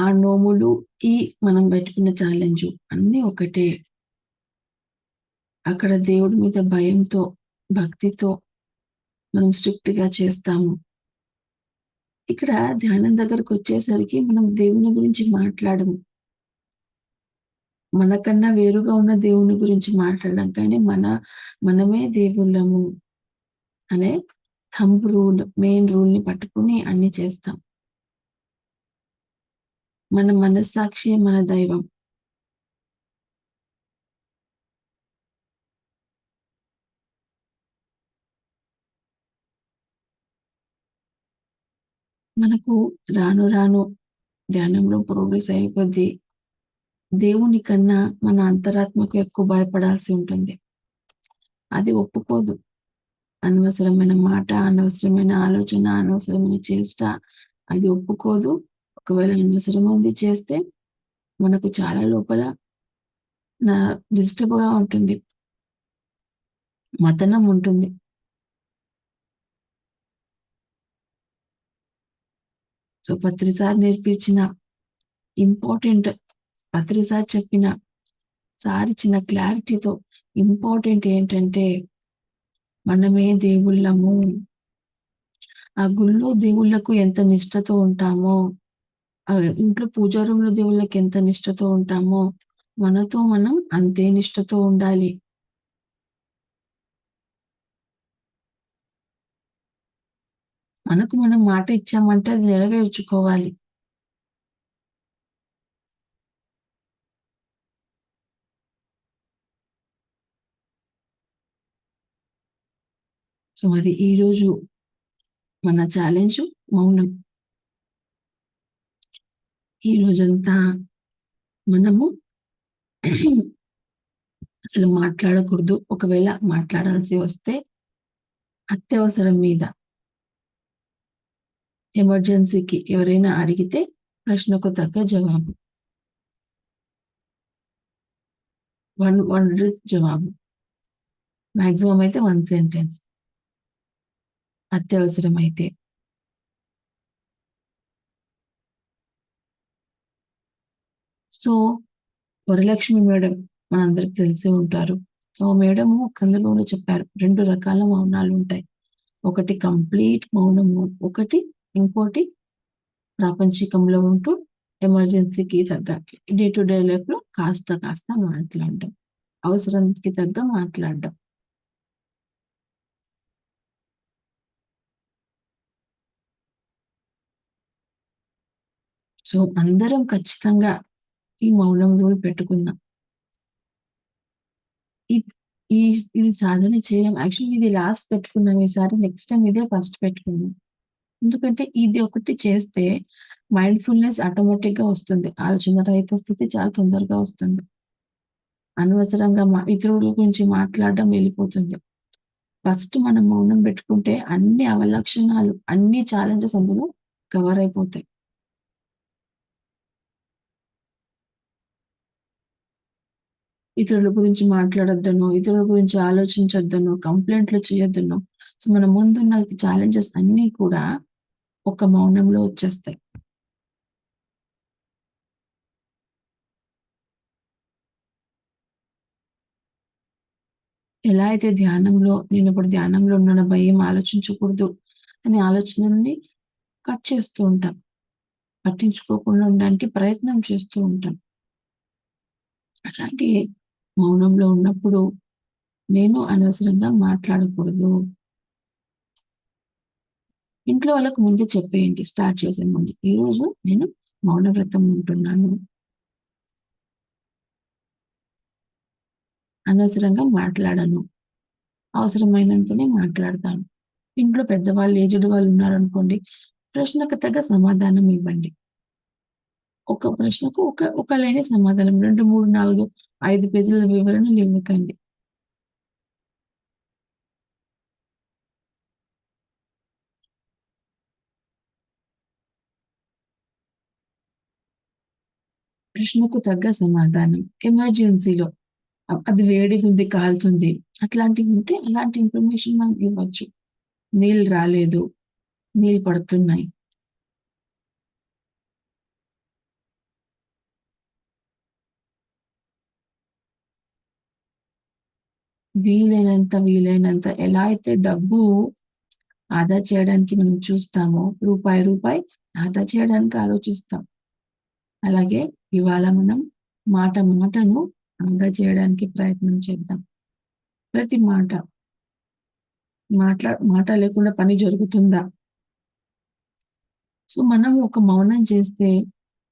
ఆ నోములు, ఈ మనం పెట్టుకున్న ఛాలెంజ్ అన్నీ ఒకటే. అక్కడ దేవుడి మీద భయంతో, భక్తితో మనం స్ట్రిక్ట్‌గా చేస్తాము. ఇక్కడ ధ్యానం దగ్గరకు వచ్చేసరికి మనం దేవుని గురించి మాట్లాడము. మనకన్నా వేరుగా ఉన్న దేవుని గురించి మాట్లాడడం. కానీ మన మనమే దేవుళ్ళము అనే థంబ్ రూల్, మెయిన్ రూల్‌ని పట్టుకొని అన్ని చేస్తాం. మన మనస్సాక్షి మన దైవం. మనకు రాను రాను ధ్యానంలో ప్రోగ్రెస్ అయ్యే కొద్దీ దేవుని కన్నా మన అంతరాత్మకు ఎక్కువ భయపడాల్సి ఉంటుంది. అది ఒప్పుకోదు. అనవసరమైన మాట, అనవసరమైన ఆలోచన, అనవసరమైన చేష్ట అది ఒప్పుకోదు. ఒకవేళ అనవసరమైంది చేస్తే మనకు చాలా లోపల నా డిస్టర్బ్‌గా ఉంటుంది. మతనం ఉంటుంది. సో, పత్రిసార్ నేర్పించిన ఇంపార్టెంట్ పత్రిసార్ చెప్పిన సారిచ్చిన క్లారిటీతో ఇంపార్టెంట్ ఏంటంటే మనమే దేవుళ్ళము. ఆ గుళ్ళో దేవుళ్ళకు ఎంత నిష్టతో ఉంటామో, ఇంట్లో పూజా రూమ్‌లో దేవుళ్ళకి ఎంత నిష్టతో ఉంటామో, మనతో మనం అంతే నిష్టతో ఉండాలి. మనకు మనం మాట ఇచ్చామంటే అది నెరవేర్చుకోవాలి. సో, మరి ఈరోజు మన ఛాలెంజ్ మౌనం. ఈ రోజంతా మనము అసలు మాట్లాడకూడదు. ఒకవేళ మాట్లాడాల్సి వస్తే అత్యవసరం మీద ఎమర్జెన్సీకి ఎవరైనా అడిగితే ప్రశ్నకు తగ్గ జవాబు. వన్ వన్ జవాబు. మాక్సిమం అయితే వన్ సెంటెన్స్. అత్యవసరం అయితే సో, వరలక్ష్మి మేడం మనందరికి తెలిసే ఉంటారు. సో, మేడము కందులోనే చెప్పారు. రెండు రకాల మౌనాలు ఉంటాయి ఒకటి కంప్లీట్ మౌనము. ఒకటి ఇంకోటి ప్రాపంచికంలో ఉంటూ ఎమర్జెన్సీకి తగ్గ డే టు డే లైఫ్‌లో కాస్త కాస్త మాట్లాడడం. అవసరానికి తగ్గ మాట్లాడడం. సో, అందరం ఖచ్చితంగా ఈ మౌనం రూల్ పెట్టుకుందాం. ఈ ఇది సాధన చేయడం యాక్చువల్లీ ఇది లాస్ట్ పెట్టుకున్నాం ఈసారి. నెక్స్ట్ టైం ఇదే ఫస్ట్ పెట్టుకుందాం. ఎందుకంటే ఇది ఒకటి చేస్తే మైండ్‌ఫుల్‌నెస్ ఆటోమేటిక్‌గా వస్తుంది. ఆలోచన రహిత స్థితి చాలా తొందరగా వస్తుంది. అనవసరంగా ఇతరుల గురించి మాట్లాడడం వెళ్ళిపోతుంది. ఫస్ట్ మనం మౌనం పెట్టుకుంటే అన్ని అవలక్షణాలు, అన్ని ఛాలెంజెస్ అందులో కవర్ అయిపోతాయి. ఇతరుల గురించి మాట్లాడొద్దనో, ఇతరుల గురించి ఆలోచించొద్దనో, కంప్లైంట్లు చేయొద్దనో, సో, మన ముందున్న ఛాలెంజెస్ అన్నీ కూడా ఒక మౌనంలో వచ్చేస్తాయి. ఎలా అయితే ధ్యానంలో నేను ఇప్పుడు ధ్యానంలో ఉన్న భయం ఆలోచించకూడదు అనే ఆలోచనల్ని కట్ చేస్తూ ఉంటాం. పట్టించుకోకుండా ఉండడానికి ప్రయత్నం చేస్తూ ఉంటాం. అలాగే మౌనంలో ఉన్నప్పుడు నేను అనవసరంగా మాట్లాడకూడదు. ఇంట్లో వాళ్ళకు ముందే చెప్పేయండి స్టార్ట్ చేసే ముందు. ఈరోజు నేను మౌన వ్రతం ఉంటున్నాను. అనవసరంగా మాట్లాడను. అవసరమైనంతనే మాట్లాడతాను. ఇంట్లో పెద్దవాళ్ళు, ఏజ్డ్ వాళ్ళు ఉన్నారనుకోండి, ప్రశ్నకు తగ్గ సమాధానం ఇవ్వండి. ఒక ప్రశ్నకు ఒక ఒక లైనే సమాధానం. 2, 3, 4, ఐదు పేజీల వివరణలు ఇవ్వకండి. ప్రశ్నకు తగ్గ సమాధానం. ఎమర్జెన్సీలో అది అది వేడిగుంది, కాలుతుంది. అట్లాంటివి ఉంటే అలాంటి ఇన్ఫర్మేషన్ మనం ఇవ్వచ్చు. నీళ్ళు రాలేదు. నీళ్ళు పడుతున్నాయి. వీలైనంత, వీలైనంత ఎలా అయితే డబ్బు ఆదా చేయడానికి మనం చూస్తామో, రూపాయి, రూపాయి ఆదా చేయడానికి ఆలోచిస్తాం. అలాగే ఇవాళ మనం మాట, మాటను ఆదా చేయడానికి ప్రయత్నం చేద్దాం. ప్రతి మాట మాట్లా మాట లేకుండా పని జరుగుతుందా? సో, మనం ఒక మౌనం చేస్తే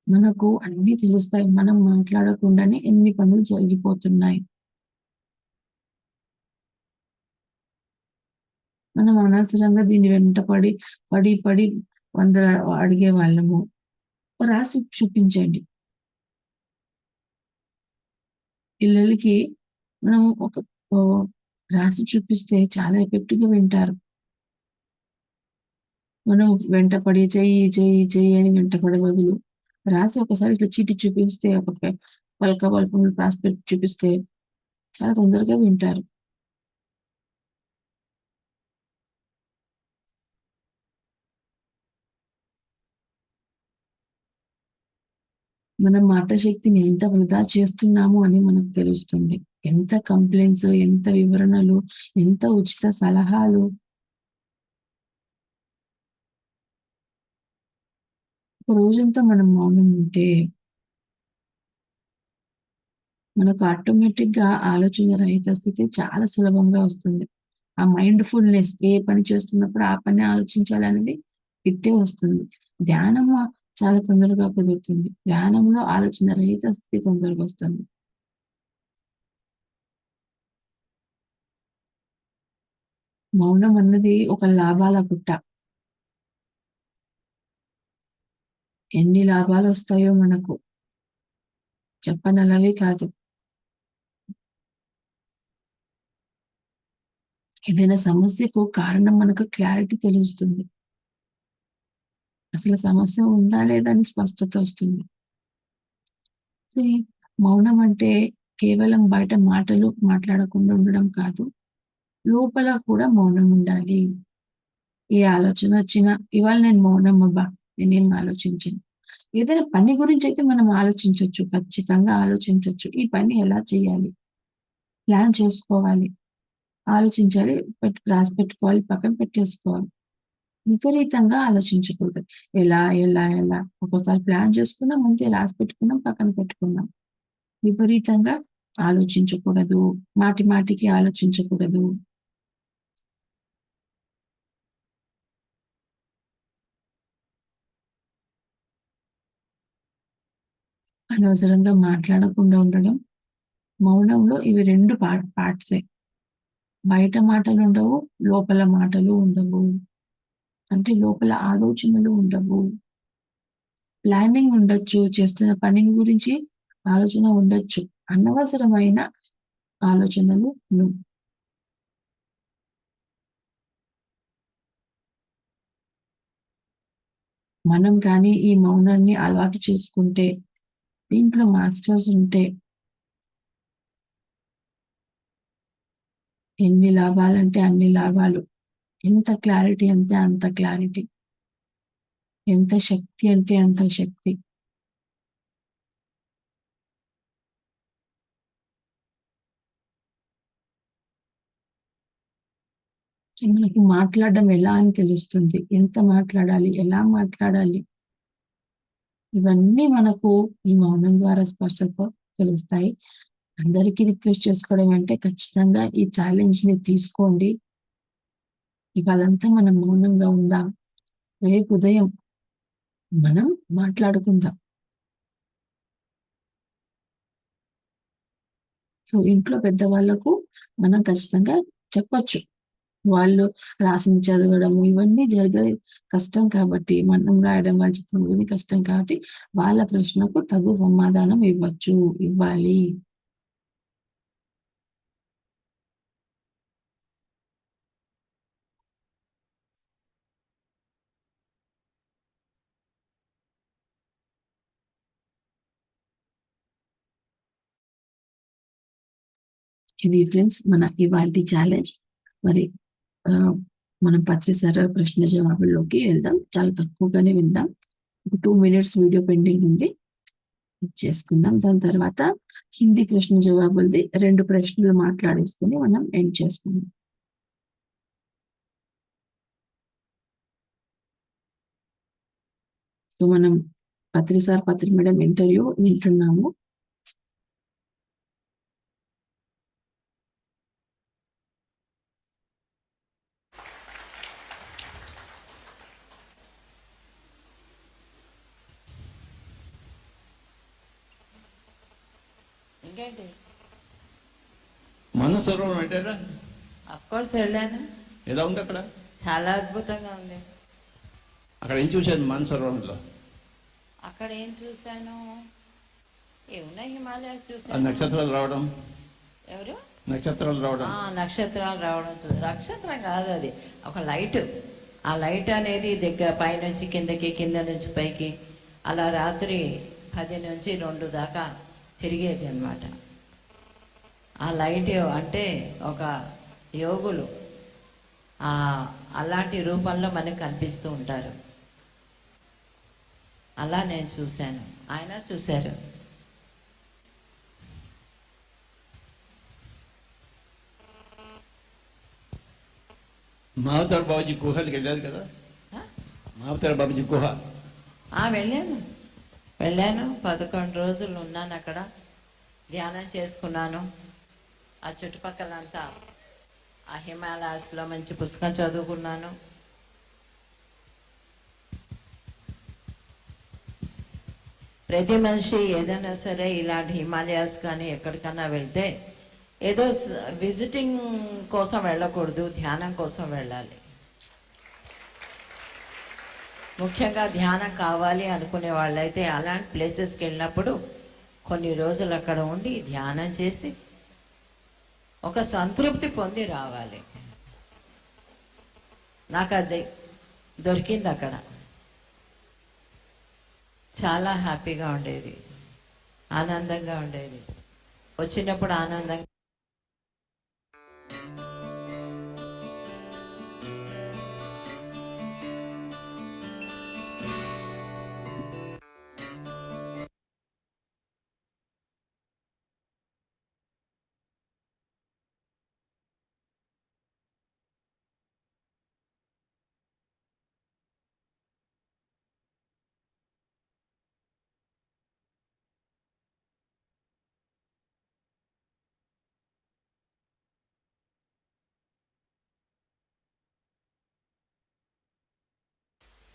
మనకు అన్నీ తెలుస్తాయి. మనం మాట్లాడకుండానే ఎన్ని పనులు జరిగిపోతున్నాయి. మనం అనవసరంగా దీని వెంట పడి, పడి, పడి అడిగే వాళ్ళము రాసి చూపించండి. పిల్లలకి మనం ఒక రాసి చూపిస్తే చాలా ఎఫెక్టివ్‌గా వింటారు. మనం వెంటపడి చెయ్యి, చెయ్యి, చెయ్యి అని వెంటపడే బదులు రాసి ఒకసారి ఇట్లా చీటి చూపిస్తే ఒక పలక పలుపు రాసి పెట్టి చూపిస్తే చాలా తొందరగా వింటారు. మన మాట శక్తిని ఎంత వృధా చేస్తున్నాము అని మనకు తెలుస్తుంది. ఎంత కంప్లైంట్స్ ఎంత వివరణలు, ఎంత ఉచిత సలహాలు. ఒక రోజంతా మనం మౌనం ఉంటే మనకు ఆటోమేటిక్గా ఆలోచన రహిత స్థితి చాలా సులభంగా వస్తుంది. ఆ మైండ్ ఫుల్నెస్ ఏ పని చేస్తున్నప్పుడు ఆ పని ఆలోచించాలనేది ఇట్టే వస్తుంది. ధ్యానము చాలా తొందరగా కుదురుతుంది. ధ్యానంలో ఆలోచన రహిత స్థితి తొందరగా వస్తుంది. మౌనం అన్నది ఒక లాభాల పుట్ట. ఎన్ని లాభాలు వస్తాయో మనకు. చెప్పనలవి కాదు. ఏదైనా సమస్యకు కారణం మనకు క్లారిటీ తెలుస్తుంది. అసలు సమస్య ఉందా లేదా అని స్పష్టత వస్తుంది. మౌనం అంటే కేవలం బయట మాటలు మాట్లాడకుండా ఉండడం కాదు. లోపల కూడా మౌనం ఉండాలి. ఏ ఆలోచన వచ్చినా ఇవాళ నేను మౌనం అబ్బా! నేనేం ఆలోచించను. ఏదైనా పని గురించి అయితే మనం ఆలోచించవచ్చు ఖచ్చితంగా ఆలోచించవచ్చు ఈ పని ఎలా చేయాలి? ప్లాన్ చేసుకోవాలి. ఆలోచించాలి. పెట్టి రాసి పెట్టుకోవాలి. పక్కన పెట్టేసుకోవాలి. విపరీతంగా ఆలోచించకూడదు. ఎలా, ఎలా, ఎలా ఒక్కోసారి ప్లాన్ చేసుకున్నాం. అంతే రాసి పెట్టుకున్నాం. పక్కన పెట్టుకున్నాం. విపరీతంగా ఆలోచించకూడదు. మాటి మాటికి ఆలోచించకూడదు. అనవసరంగా మాట్లాడకుండా ఉండడం. మౌనంలో ఇవి రెండు పా పార్ట్సే. బయట మాటలు ఉండవు లోపల మాటలు ఉండవు. అంటే లోపల ఆలోచనలు ఉండవు. ప్లానింగ్ ఉండొచ్చు. చేస్తున్న పని గురించి ఆలోచన ఉండొచ్చు. అనవసరమైన ఆలోచనలు నువ్వు మనం కానీ ఈ మౌనాన్ని అలవాటు చేసుకుంటే, దీంట్లో మాస్టర్స్ ఉంటే ఎన్ని లాభాలంటే అన్ని లాభాలు. ఎంత క్లారిటీ అంటే అంత క్లారిటీ. ఎంత శక్తి అంటే అంత శక్తి. మనకి మాట్లాడడం ఎలా అని తెలుస్తుంది. ఎంత మాట్లాడాలి? ఎలా మాట్లాడాలి? ఇవన్నీ మనకు ఈ మౌనం ద్వారా స్పష్టత తెలుస్తాయి. అందరికీ రిక్వెస్ట్ చేసుకోవడం అంటే ఖచ్చితంగా ఈ ఛాలెంజ్‌ని తీసుకోండి. ఇవాళంతా మనం మౌనంగా ఉందాం. రేపు ఉదయం మనం మాట్లాడుకుందాం. సో, ఇంట్లో పెద్దవాళ్ళకు మనం ఖచ్చితంగా చెప్పచ్చు వాళ్ళు రాసింది చదవడము ఇవన్నీ జరిగే కష్టం కాబట్టి, మనం రాయడం, వాళ్ళు చెప్పడం కష్టం కాబట్టి, వాళ్ళ ప్రశ్నకు తగు సమాధానం ఇవ్వచ్చు. ఇవ్వాలి. ఇది ఫ్రెండ్స్ మన ఇవాల్టి ఛాలెంజ్. మరి మనం ప్రతి ప్రశ్న జవాబుల్లోకి వెళ్దాం. చాలా తక్కువగానే విందాం. ఒక టూ మినిట్స్ వీడియో పెండింగ్ ఉంది. చేసుకుందాం దాని తర్వాత హిందీ ప్రశ్న జవాబులది రెండు ప్రశ్నలు మాట్లాడేసుకుని మనం ఎండ్ చేసుకుందాం సో మనం పత్రిసార్ పత్రి మేడం ఇంటర్వ్యూ వింటున్నాము ఇంకేంటి మన సరోవరం పెట్టారా? కోర్స్ వెళ్ళాను. ఎలా ఉంది అక్కడ? చాలా అద్భుతంగా ఉంది. అక్కడ ఏం చూశాను మన సరోవరంలో అక్కడ ఏం చూశాను? ఏమున్నాయి హిమాలయాస్ ఆ చూశాను నక్షత్రాలు రావడం? ఎవరు? నక్షత్రాలు రావడం? ఆ, నక్షత్రాలు రావడం నక్షత్రం కాదు అది. ఒక లైట్. ఆ లైట్ అనేది దగ్గర పైనుంచి కిందకి కింద నుంచి పైకి. అలా రాత్రి పది నుంచి రెండు దాకా తిరిగేది అన్నమాట. ఆ లైట్ అంటే ఒక యోగులు ఆ, అలాంటి రూపంలో మనకు కనిపిస్తూ ఉంటారు. అలా నేను చూశాను. ఆయన చూశారు. మహావతార్ బాబుజీ గుహలకి వెళ్ళారు కదా? ఆ? మహావతార్ బాబుజీ గుహ. ఆ, వెళ్ళాను. వెళ్ళాను పదకొండు రోజులు ఉన్నాను అక్కడ. ధ్యానం చేసుకున్నాను. ఆ చుట్టుపక్కలంతా ఆ హిమాలయాస్లో మంచి పుస్తకం చదువుకున్నాను. ప్రతి మనిషి ఏదైనా సరే ఇలాంటి హిమాలయాస్ కానీ ఎక్కడికన్నా వెళ్తే ఏదో విజిటింగ్ కోసం వెళ్ళకూడదు ధ్యానం కోసం వెళ్ళాలి. ముఖ్యంగా ధ్యానం కావాలి అనుకునే వాళ్ళైతే అలాంటి ప్లేసెస్కి వెళ్ళినప్పుడు కొన్ని రోజులు అక్కడ ఉండి ధ్యానం చేసి ఒక సంతృప్తి పొంది రావాలి. నాకు అది దొరికింది అక్కడ. చాలా హ్యాపీగా ఉండేది. ఆనందంగా ఉండేది. వచ్చినప్పుడు ఆనందంగా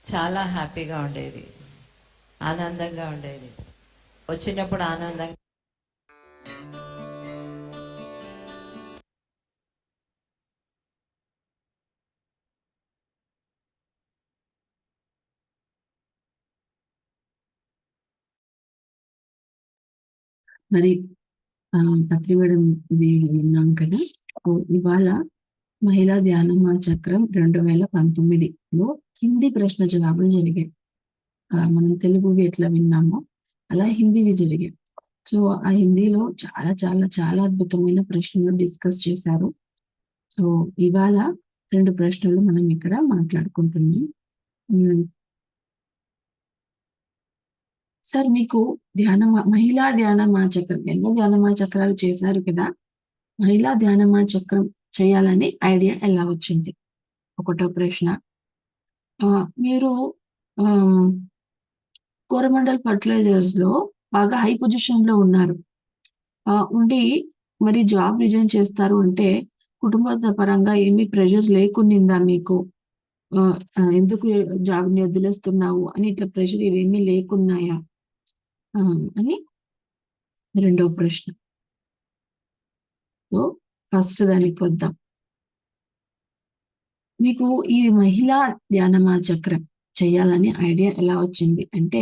చాలా హ్యాపీగా ఉండేది. ఆనందంగా ఉండేది. వచ్చినప్పుడు ఆనందంగా మరి ఆ, పత్రి మేడం విన్నాం కదా? ఇవాళ మహిళా ధ్యానమా చక్రం రెండు వేల పంతొమ్మిదిలో హిందీ ప్రశ్న జవాబులు జరిగాయి. మనం తెలుగువి ఎట్లా విన్నామో అలా హిందీవి జరిగాయి. సో ఆ హిందీలో చాలా చాలా చాలా అద్భుతమైన ప్రశ్నలు డిస్కస్ చేశారు. సో ఇవాళ రెండు ప్రశ్నలు మనం ఇక్కడ మాట్లాడుకుంటున్నాం. సార్ మీకు ధ్యాన మహిళా ధ్యానమా చక్రం ఎన్నో ధ్యానమా చక్రాలు చేశారు కదా? మహిళా ధ్యానమా చక్రం చేయాలని ఐడియా ఎలా వచ్చింది? ఒకటో ప్రశ్న. మీరు కోరమండల్ ఫర్టిలైజర్స్లో బాగా హై పొజిషన్లో ఉన్నారు. ఆ, ఉండి మరి జాబ్ రిజైన్ చేస్తారు అంటే కుటుంబ పరంగా ఏమీ ప్రెషర్ లేకునిందా మీకు? ఎందుకు జాబ్ని వదిలేస్తున్నావు? అని ఇట్లా ప్రెషర్ ఇవేమీ లేకున్నాయా? ఆ, అని రెండో ప్రశ్న. సో ఫస్ట్ దానికి వద్దాం. మీకు ఈ మహిళా ధ్యానమా చక్రం చేయాలని ఐడియా ఎలా వచ్చింది? అంటే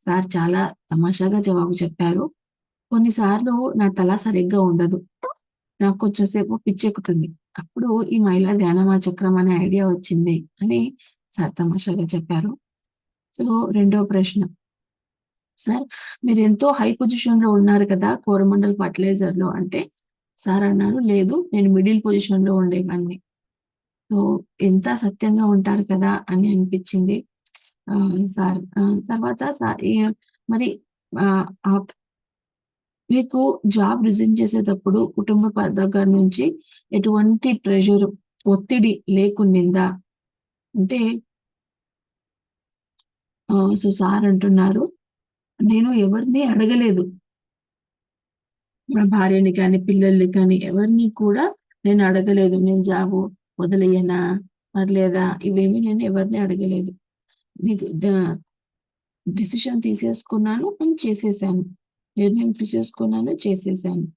సార్ చాలా తమాషాగా జవాబు చెప్పారు. కొన్నిసార్లు నా తల సరిగ్గా ఉండదు. నాకు కొంచెంసేపు పిచ్చెక్కుతుంది. అప్పుడు ఈ మహిళా ధ్యానమా చక్రం అనే ఐడియా వచ్చింది అని సార్ తమాషాగా చెప్పారు. సో రెండో ప్రశ్న. సార్ మీరు ఎంతో హై పొజిషన్లో ఉన్నారు కదా కోరమండల్ ఫర్టిలైజర్లో అంటే సార్ అన్నారు లేదు నేను మిడిల్ పొజిషన్లో ఉండేవాడిని ఎంత సత్యంగా ఉంటారు కదా అని అనిపించింది ఆ, సార్ తర్వాత సార్ మరి మీకు జాబ్ రిజైన్ చేసేటప్పుడు కుటుంబ దగ్గర నుంచి ఎటువంటి ప్రెషర్, ఒత్తిడి లేకుండిందా? అంటే సో, సార్ అంటున్నారు, "నేను ఎవరిని అడగలేదు." నా భార్యని కానీ, పిల్లల్ని కానీ ఎవరిని కూడా నేను అడగలేదు. నేను జాబు వదిలేయనా? లేదా ఇవేమీ నేను ఎవరిని అడగలేదు. డిసిషన్ డెసిషన్ తీసేసుకున్నాను. నేను చేసేసాను. నిర్ణయం తీసేసుకున్నాను. చేసేసాను.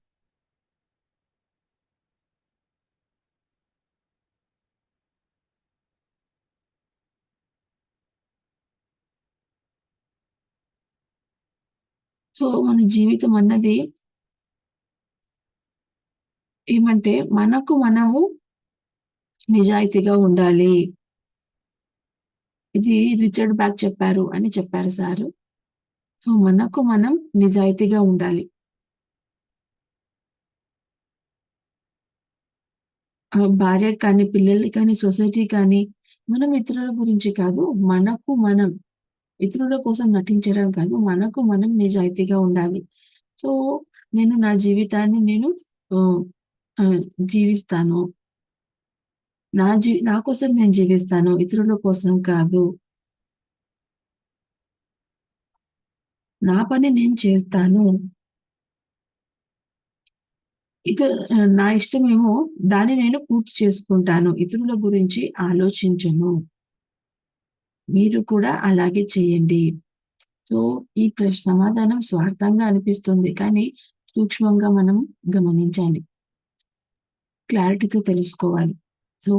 సో, మన జీవితం అన్నది ఏమంటే మనకు మనము నిజాయితీగా ఉండాలి. ఇది రిచర్డ్ బ్యాక్ చెప్పారు అని చెప్పారు సారు. సో, మనకు మనం నిజాయితీగా ఉండాలి. భార్య కానీ, పిల్లలకి కానీ, సొసైటీ కానీ, మనం ఇతరుల గురించి కాదు. మనకు మనం ఇతరుల కోసం నటించడం కాదు. మనకు మనం నిజాయితీగా ఉండాలి. సో, నేను నా జీవితాన్ని నేను జీవిస్తాను. నా జీ నా కోసం నేను జీవిస్తాను. ఇతరుల కోసం కాదు. నా పని నేను చేస్తాను. ఇతర నా ఇష్టమేమో దాన్ని నేను పూర్తి చేసుకుంటాను. ఇతరుల గురించి ఆలోచించను. మీరు కూడా అలాగే చేయండి. సో, ఈ ప్రశ్న సమాధానం స్వార్థంగా అనిపిస్తుంది. కానీ సూక్ష్మంగా మనం గమనించాలి. క్లారిటీతో తెలుసుకోవాలి. సో,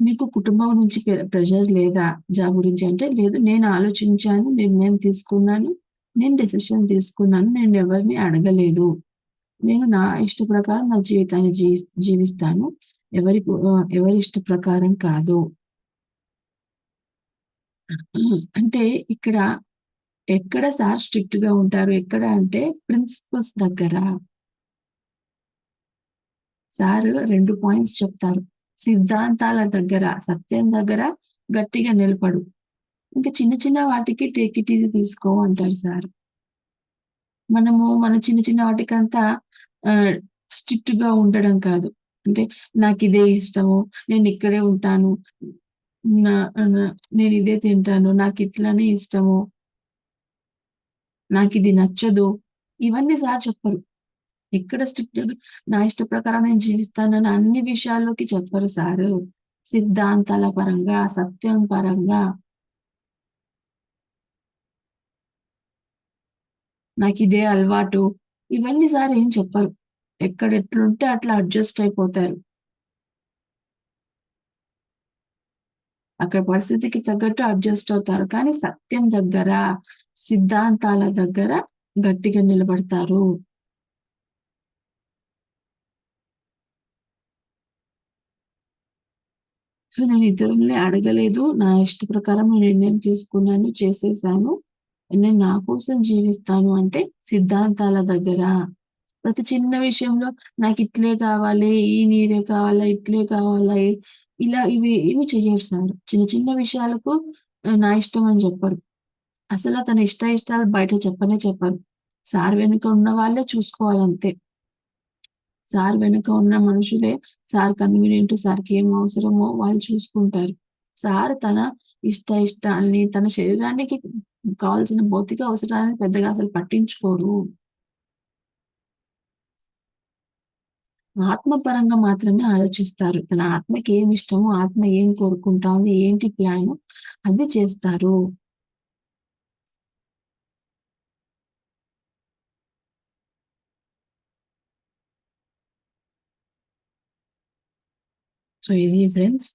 మీకు కుటుంబం నుంచి ప్రెషర్ లేదా జాబ్ గురించి అంటే, లేదు నేను ఆలోచించాను, నిర్ణయం తీసుకున్నాను, నేను డెసిషన్ తీసుకున్నాను. నేను ఎవరిని అడగలేదు. నేను నా ఇష్ట ప్రకారం నా జీవితాన్ని జీవిస్తాను. ఎవరి ఎవరి ఇష్ట ప్రకారం కాదు. అంటే ఇక్కడ ఎక్కడ సార్ స్ట్రిక్ట్గా ఉంటారు? ఎక్కడ అంటే ప్రిన్సిపల్స్ దగ్గర. సార్ రెండు పాయింట్స్ చెప్తారు. సిద్ధాంతాల దగ్గర, సత్యం దగ్గర గట్టిగా నిలబడు. ఇంకా చిన్న చిన్న వాటికి టేక్ ఇట్ ఈజీ తీసుకో అంటారు సార్ మనము మన చిన్న చిన్న వాటికంతా ఆహ్, స్ట్రిక్ట్‌గా ఉండడం కాదు. అంటే నాకు ఇదే ఇష్టము. నేనిక్కడే ఉంటాను. నా ఇదే తింటాను తింటాను. ఇట్లానే ఇష్టము. ఇది నచ్చదు. ఇవన్నీ సార్ చెప్పరు. ఎక్కడ స్ట్రిక్ట్ నా ఇష్ట ప్రకారం నేను జీవిస్తానని అన్ని విషయాల్లోకి చెప్పరు సారు. సిద్ధాంతాల పరంగా, సత్యం పరంగా నాకు ఇదే అలవాటు. ఇవన్నీ సార్ ఏం చెప్పరు. ఎక్కడ ఎట్లుంటే అట్లా అడ్జస్ట్ అయిపోతారు. అక్కడ పరిస్థితికి తగ్గట్టు అడ్జస్ట్ అవుతారు. కానీ సత్యం దగ్గర, సిద్ధాంతాల దగ్గర గట్టిగా నిలబడతారు. సో, నేను ఇద్దరిని అడగలేదు. నా ఇష్ట ప్రకారం నేను నిర్ణయం తీసుకున్నాను. చేసేసాను. నేను నా కోసం జీవిస్తాను అంటే సిద్ధాంతాల దగ్గర. ప్రతి చిన్న విషయంలో నాకు ఇట్లే కావాలి, ఈ నీరే కావాలా, ఇట్లే కావాలా, ఇలా ఇవి ఇవి చెయ్యరు చిన్న చిన్న విషయాలకు నా ఇష్టం అని చెప్పరు. అసలు తన ఇష్ట ఇష్టాలు బయట చెప్పనే చెప్పరు. సార్ వెనుక ఉన్న వాళ్ళే చూసుకోవాలంతే. సార్ వెనుక ఉన్న మనుషులే సార్ కన్వీనియంట్, సార్‌కి ఏం అవసరమో వాళ్ళు చూసుకుంటారు. సార్ తన ఇష్ట ఇష్టాల్ని, తన శరీరానికి కావాల్సిన భౌతిక అవసరాలను పెద్దగా అసలు పట్టించుకోరు. ఆత్మపరంగా మాత్రమే ఆలోచిస్తారు. తన ఆత్మకి ఏమి ఇష్టమో, ఆత్మ ఏం కోరుకుంటోంది, ఏంటి ప్లాను అది చేస్తారు. సో, ఇది ఫ్రెండ్స్